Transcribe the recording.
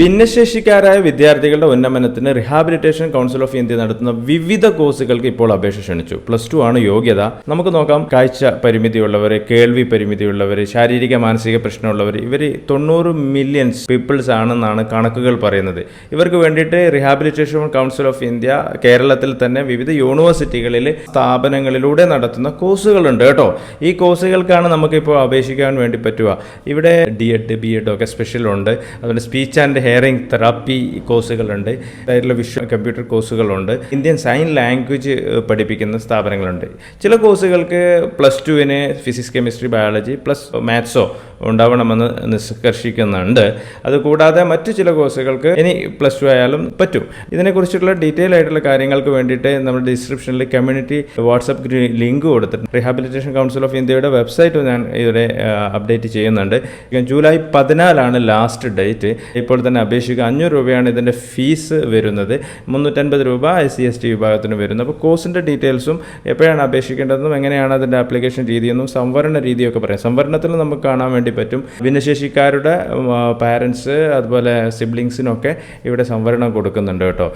ഭിന്നശേഷിക്കാരായ വിദ്യാർത്ഥികളുടെ ഉന്നമനത്തിന് റിഹാബിലിറ്റേഷൻ കൗൺസിൽ ഓഫ് ഇന്ത്യ നടത്തുന്ന വിവിധ കോഴ്സുകൾക്ക് ഇപ്പോൾ അപേക്ഷ ക്ഷണിച്ചു. പ്ലസ് ടു ആണ് യോഗ്യത. നമുക്ക് നോക്കാം കാഴ്ച പരിമിതിയുള്ളവരെ കേൾവി പരിമിതിയുള്ളവർ ശാരീരിക മാനസിക പ്രശ്നമുള്ളവർ ഇവർ തൊണ്ണൂറ് മില്യൺസ് പീപ്പിൾസ് ആണെന്നാണ് കണക്കുകൾ പറയുന്നത്. ഇവർക്ക് വേണ്ടിയിട്ട് റിഹാബിലിറ്റേഷൻ കൗൺസിൽ ഓഫ് ഇന്ത്യ കേരളത്തിൽ തന്നെ വിവിധ യൂണിവേഴ്സിറ്റികളിൽ സ്ഥാപനങ്ങളിലൂടെ നടത്തുന്ന കോഴ്സുകളുണ്ട് കേട്ടോ. ഈ കോഴ്സുകൾക്കാണ് നമുക്കിപ്പോൾ അപേക്ഷിക്കാൻ വേണ്ടി പറ്റുക. ഇവിടെ ഡി എഡ് ബി എഡ് ഒക്കെ സ്പെഷ്യൽ ഉണ്ട്. അതുപോലെ സ്പീച്ച് ആൻഡ് ഹെയറിംഗ് തെറാപ്പി കോഴ്സുകളുണ്ട്. അതായിട്ടുള്ള വിഷ്വൽ കമ്പ്യൂട്ടർ കോഴ്സുകളുണ്ട്. ഇന്ത്യൻ സൈൻ ലാംഗ്വേജ് പഠിപ്പിക്കുന്ന സ്ഥാപനങ്ങളുണ്ട്. ചില കോഴ്സുകൾക്ക് പ്ലസ് ടുവിന് ഫിസിക്സ് കെമിസ്ട്രി ബയോളജി പ്ലസ് മാത്സോ ഉണ്ടാവണമെന്ന് നിഷ്കർഷിക്കുന്നുണ്ട്. അതുകൂടാതെ മറ്റു ചില കോഴ്സുകൾക്ക് ഇനി പ്ലസ് ടു ആയാലും പറ്റും. ഇതിനെക്കുറിച്ചുള്ള ഡീറ്റെയിൽ ആയിട്ടുള്ള കാര്യങ്ങൾക്ക് വേണ്ടിയിട്ട് നമ്മുടെ ഡിസ്ക്രിപ്ഷനിൽ കമ്മ്യൂണിറ്റി വാട്സപ്പ് ലിങ്ക് കൊടുത്തിട്ടുണ്ട്. റീഹാബിലിറ്റേഷൻ കൗൺസിൽ ഓഫ് ഇന്ത്യയുടെ വെബ്സൈറ്റ് ഞാൻ ഇവിടെ അപ്ഡേറ്റ് ചെയ്യുന്നുണ്ട്. ജൂലൈ പതിനാലാണ് ലാസ്റ്റ് ഡേറ്റ്. ഇപ്പോൾ തന്നെ അപേക്ഷിക്കുക അഞ്ഞൂറ് രൂപയാണ് ഇതിന്റെ ഫീസ് വരുന്നത്. മുന്നൂറ്റൻപത് രൂപ ഐ സി എസ് ടി വിഭാഗത്തിന് വരുന്നത്. അപ്പോൾ കോഴ്സിന്റെ ഡീറ്റെയിൽസും എപ്പോഴാണ് അപേക്ഷിക്കേണ്ടതെന്നും എങ്ങനെയാണ് അതിന്റെ ആപ്ലിക്കേഷൻ രീതിയെന്നും സംവരണ രീതിയൊക്കെ പറയാം. സംവരണത്തിൽ നമുക്ക് കാണാൻ വേണ്ടി പറ്റും. ഭിന്നശേഷിക്കാരുടെ പാരൻസ് അതുപോലെ സിബ്ലിങ്സിനൊക്കെ ഇവിടെ സംവരണം കൊടുക്കുന്നുണ്ട് കേട്ടോ.